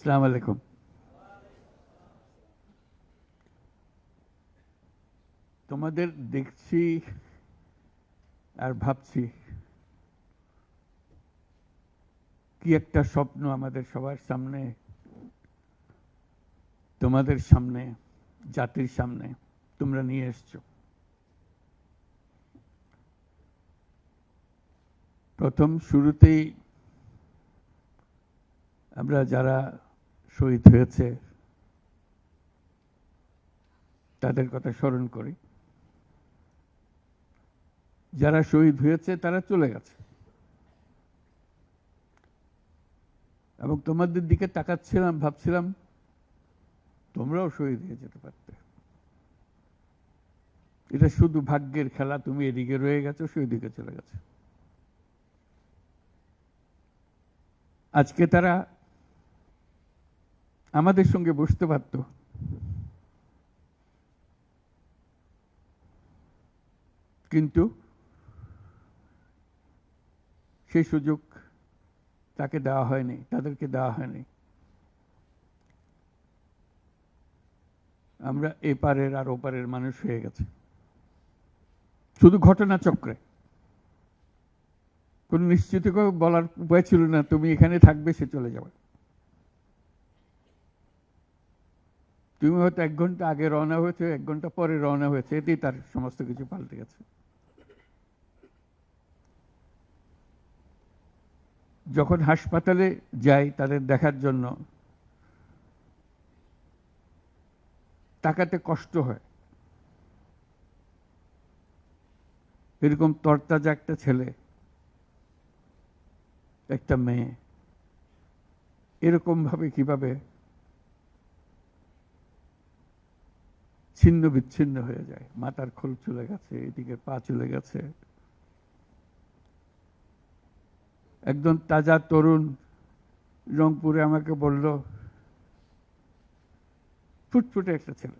আসসালামু আলাইকুম। তোমাদের দেখছি আর ভাবছি কি একটা স্বপ্ন আমাদের সবার সামনে, তোমাদের সামনে, জাতির সামনে তোমরা নিয়ে এসছো। প্রথম শুরুতেই আমরা যারা শহীদ হয়েছে, তাদের কথা স্মরণ করি। যারা শহীদ হয়েছে, তারা চলে গেছে। এবং তোমাদের দিকে তাকাচ্ছিলাম, ভাবছিলাম, তোমরাও শহীদ হয়ে যেতে পারতে। এটা শুধু ভাগ্যের খেলা, তুমি এদিকে রয়ে গেছো সেই দিকে চলে গেছে। আজকে তারা আমাদের সঙ্গে বসতে পারত। কিন্তু সেই সুযোগ তাকে দেওয়া হয়নি, তাদেরকে দেওয়া হয়নি। আমরা এপারের আর ওপারের মানুষ হয়ে গেছে। শুধু ঘটনাচক্রে। কোন নিশ্চিত বলার উপায় ছিল না, তুমি এখানে থাকবে, সে চলে যাবে। তুমি হয়তো এক ঘণ্টা আগে রওনা হয়েছে, এক ঘণ্টা পরে রওনা হয়েছে, এতেই তার সমস্ত কিছু পাল্টে গেছে। যখন হাসপাতালে যাই তাদের দেখার জন্য, তাকাতে কষ্ট হয়। এরকম তরতাজা একটা ছেলে, একটা মেয়ে এরকম ভাবে কীভাবে ছিন্ন বিচ্ছিন্ন হয়ে যায়। মাথার খোল চলে গেছে, এদিকে পা চলে গেছে। একজন তাজা তরুণ রংপুরে আমাকে বলল, ফুটফুটে একটা ছেলে।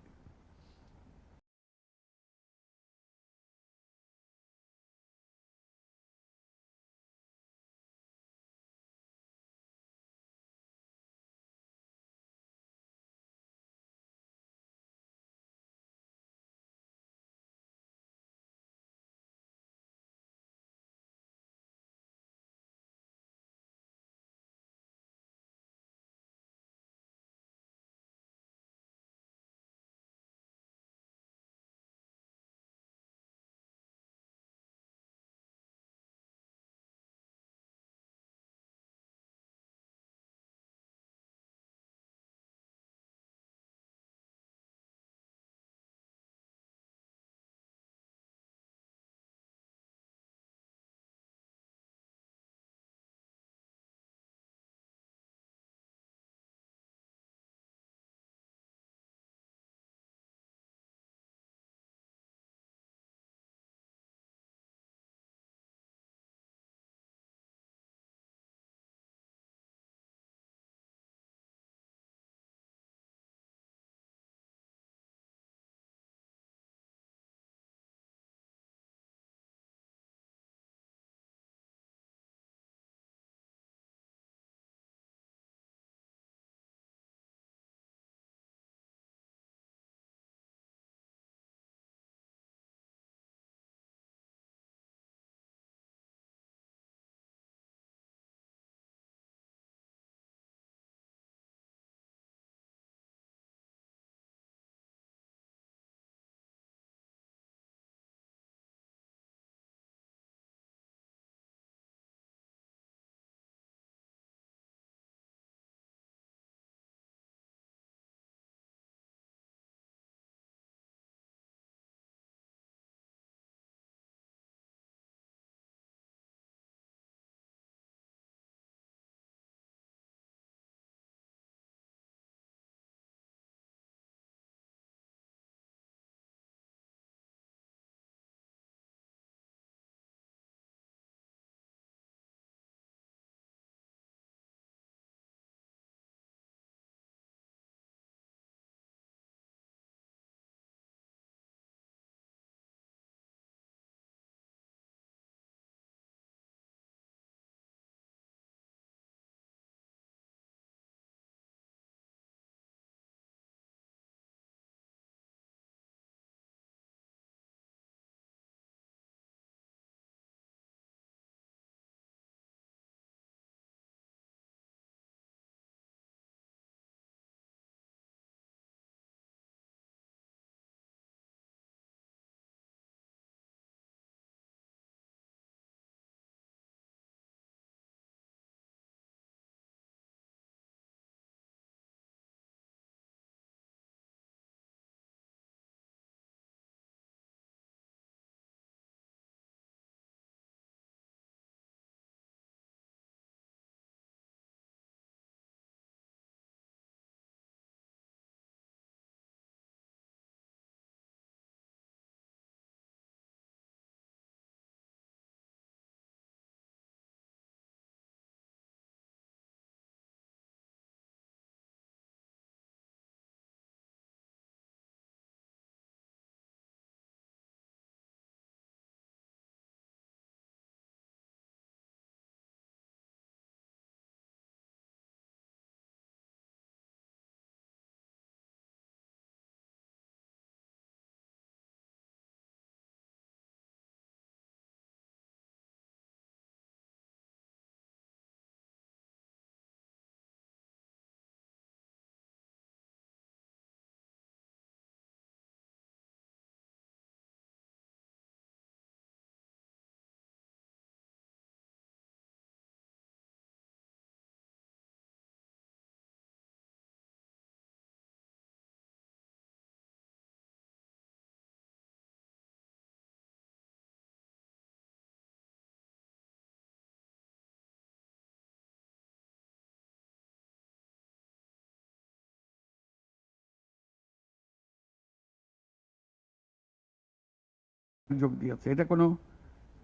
যোগ দিয়েছে। এটা কোনো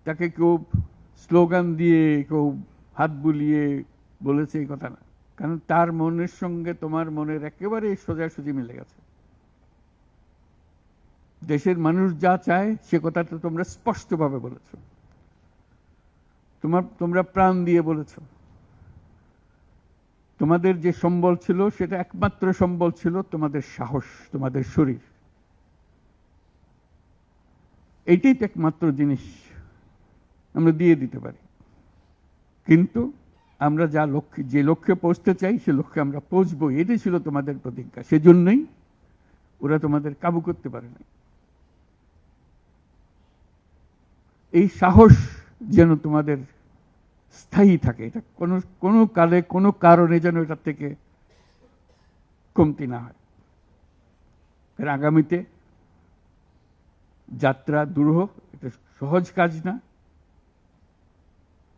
তাকে কেউ স্লোগান দিয়ে, কেউ হাত বুলিয়ে বলেছে এই কথা না কারণ তার মনের সঙ্গে তোমার মনের একেবারে সোজাসুজি মিলে গেছে। দেশের মানুষ যা চায়, সে কথাটা তোমরা স্পষ্টভাবে বলেছ। তোমার, তোমরা প্রাণ দিয়ে বলেছ। তোমাদের যে সম্বল ছিল, সেটা একমাত্র সম্বল ছিল তোমাদের সাহস, তোমাদের শরীর। এইটাই তো একমাত্র জিনিস আমরা দিয়ে দিতে পারি। কিন্তু আমরা যা লক্ষ্যে, যে লক্ষ্যে পৌঁছতে চাই, সে লক্ষ্যে আমরা পৌঁছবো। এটাই ছিল তোমাদের প্রতিজ্ঞা। সেজন্যই ওরা তোমাদের কাবু করতে পারে না এই সাহস যেন তোমাদের স্থায়ী থাকে, এটা কোনো কোনো কালে, কোনো কারণে যেন এটার থেকে কমতি না হয়। আগামীতে যাত্রা দুরূহ এটা সহজ কাজ না।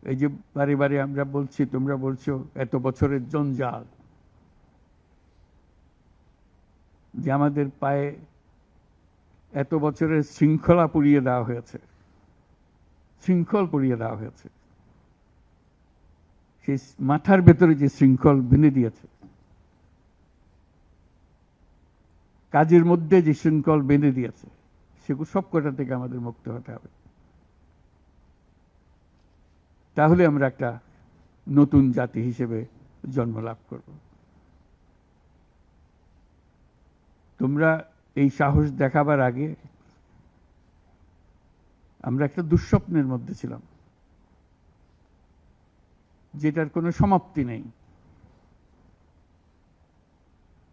এই যে বারে বারে আমরা বলছি, তোমরা বলছো, এত বছরের জঞ্জাল। যে আমাদের পায়ে এত বছরের শৃঙ্খলা পুড়িয়ে দেওয়া হয়েছে। শৃঙ্খল পরিয়ে দেওয়া হয়েছে। সেই মাথার ভেতরে যে শৃঙ্খল বেঁধে দিয়েছে। কাজের মধ্যে যে শৃঙ্খল বেঁধে দিয়েছে। সেগুলো সব কটা থেকে আমাদের মুক্ত হতে হবে? তাহলে আমরা একটা নতুন জাতি হিসেবে জন্ম লাভ করব। তোমরা এই সাহস দেখাবার আগে আমরা একটা দুঃস্বপ্নের মধ্যে ছিলাম, যেটার কোনো সমাপ্তি নেই।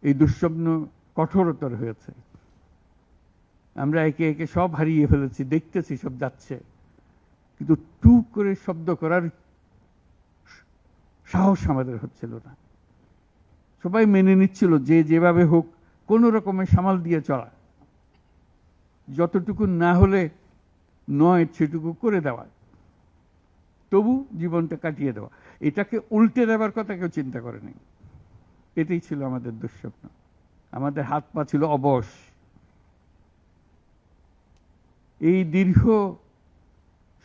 এই দুঃস্বপ্ন কঠোরতর হয়েছে। আমরা একে একে সব হারিয়ে ফেলেছি, দেখতেছি, সব যাচ্ছে। কিন্তু টু করে শব্দ করার সাহস আমাদের হচ্ছিল না। সবাই মেনে নিচ্ছিল যে যেভাবে হোক কোনো রকমের সামাল দিয়ে চলা। যতটুকু না হলে নয়, সেটুকু করে দেওয়া। তবু জীবনটা কাটিয়ে দেওয়া। এটাকে উল্টে দেওয়ার কথা কেউ চিন্তা করেনি। এটাই ছিল আমাদের দুঃস্বপ্ন। আমাদের হাত পা ছিল অবশ। এই দীর্ঘ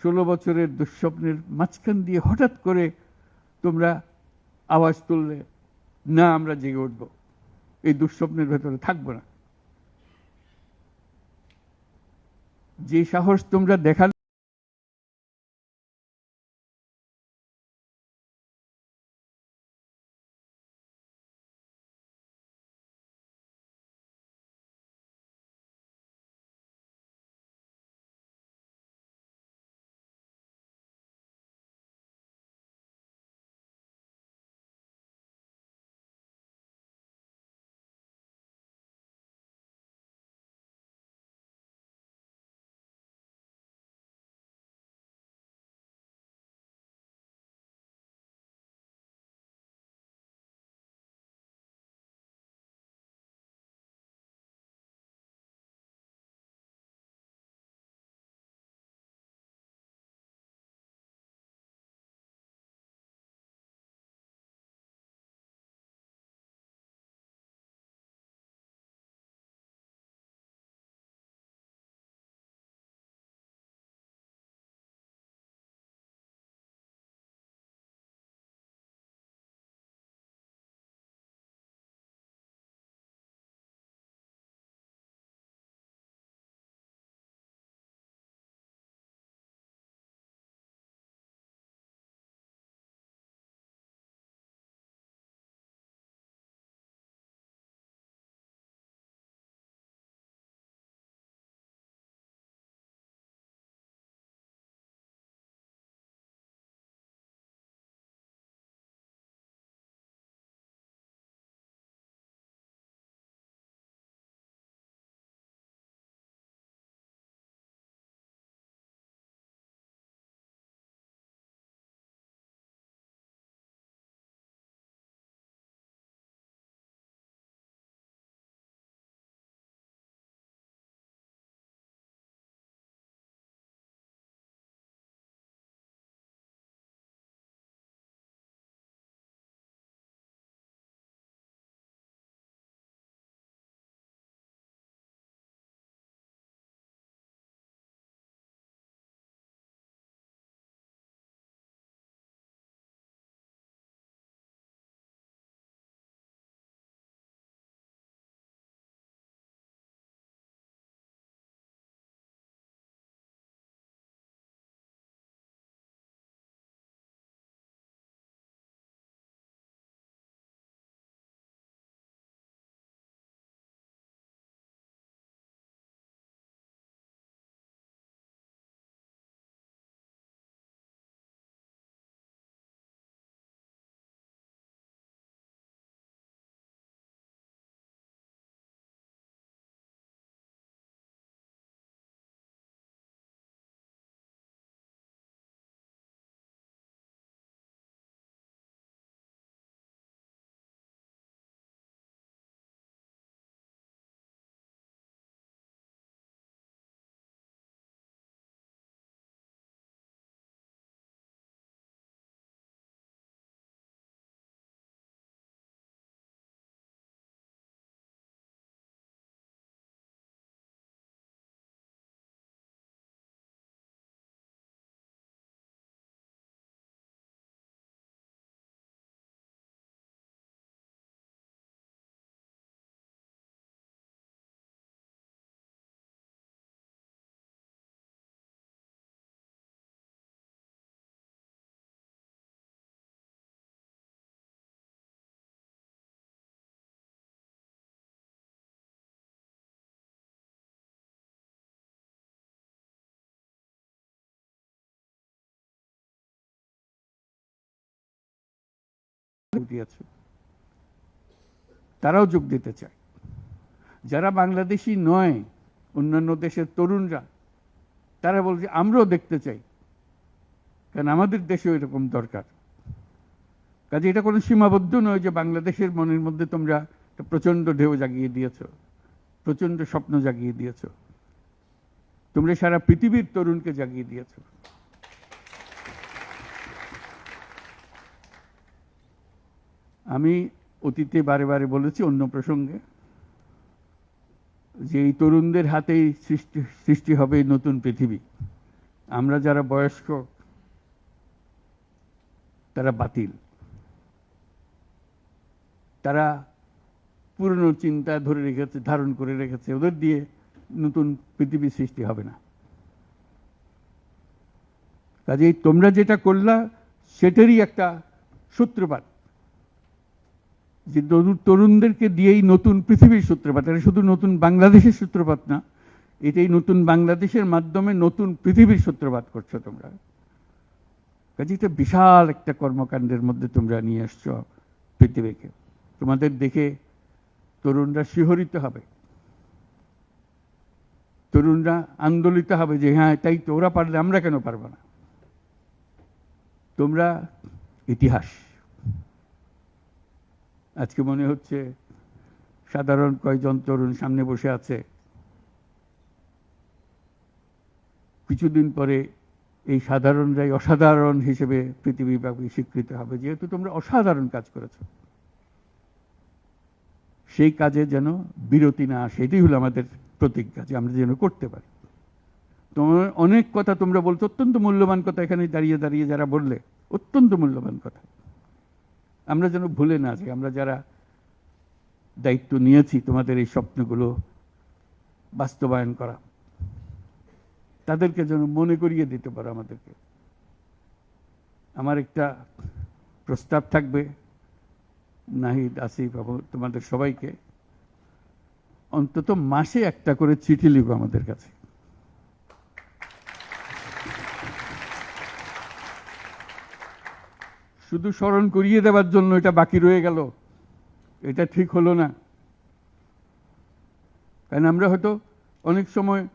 ষোলো বছরের দুঃস্বপ্নের মাঝখান দিয়ে হঠাৎ করে তোমরা আওয়াজ তুললে, না, আমরা জেগে উঠব। এই দুঃস্বপ্নের ভেতরে থাকব না। যে সাহস তোমরা দেখালে উঠিয়েছে তারাও যোগ দিতে চায়। যারা বাংলাদেশি নয়, অন্যান্য দেশের তরুণরা, তারা বলছে, আমরাও দেখতে চাই। কারণ আমাদের দেশেও এরকম দরকার। কাজে এটা কোনো সীমাবদ্ধ নয় যে বাংলাদেশের মনের মধ্যে তোমরা একটা প্রচণ্ড ঢেউ জাগিয়ে দিয়েছ প্রচণ্ড স্বপ্ন জাগিয়ে দিয়েছ। তোমরা সারা পৃথিবীর তরুণকে জাগিয়ে দিয়েছ। আমি অতীতে বারে বারে বলেছি অন্য প্রসঙ্গে যে এই তরুণদের হাতেই সৃষ্টি সৃষ্টি হবে নতুন পৃথিবী। আমরা যারা বয়স্ক, তারা বাতিল। তারা পুরনো চিন্তা ধরে রেখেছে, ধারণ করে রেখেছে। ওদের দিয়ে নতুন পৃথিবী সৃষ্টি হবে না। কাজেই তোমরা যেটা করলা, সেটারই একটা সূত্রপাত। যে তরুণদেরকে দিয়েই নতুন পৃথিবীর সূত্রপাত। এটা শুধু নতুন বাংলাদেশের সূত্রপাত না, এটাই নতুন বাংলাদেশের মাধ্যমে নতুন পৃথিবীর সূত্রপাত করছ তোমরা। কাজে এটা বিশাল একটা কর্মকাণ্ডের মধ্যে তোমরা নিয়ে আসছো পৃথিবীকে। তোমাদের দেখে তরুণরা শিহরিত হবে। তরুণরা আন্দোলিত হবে যে হ্যাঁ তাই তো, ওরা পারলে, আমরা কেন পারব না? তোমরা ইতিহাস। আজকে মনে হচ্ছে সাধারণ কয়জন তরুণ সামনে বসে আছে। কিছুদিন পরে এই সাধারণরাই অসাধারণ হিসেবে পৃথিবীব্যাপী স্বীকৃত হবে। যেহেতু তোমরা অসাধারণ কাজ করেছ। সেই কাজে যেন বিরতি না আসে, এটাই হলো আমাদের প্রতিজ্ঞা যে আমরা যেন করতে পারি। তোমার অনেক কথা তোমরা বলছো, অত্যন্ত মূল্যবান কথা এখানে দাঁড়িয়ে দাঁড়িয়ে যারা বললে, অত্যন্ত মূল্যবান কথা। আমরা যেন ভুলে না যাই, আমরা যারা দায়িত্ব নিয়েছি তোমাদের এই স্বপ্নগুলো বাস্তবায়ন করা, তাদেরকে যেন মনে করিয়ে দিতে পারো আমাদেরকে। আমার একটা প্রস্তাব থাকবে, নাহিদ, আসিফ তোমাদের সবাইকে। অন্তত মাসে একটা করে চিঠি লিখব আমাদের কাছে। শুধু স্মরণ করিয়ে দেওয়ার জন্য এটা বাকি রয়ে গেল। এটা ঠিক হলো না। কারণ আমরা হয়তো অনেক সময়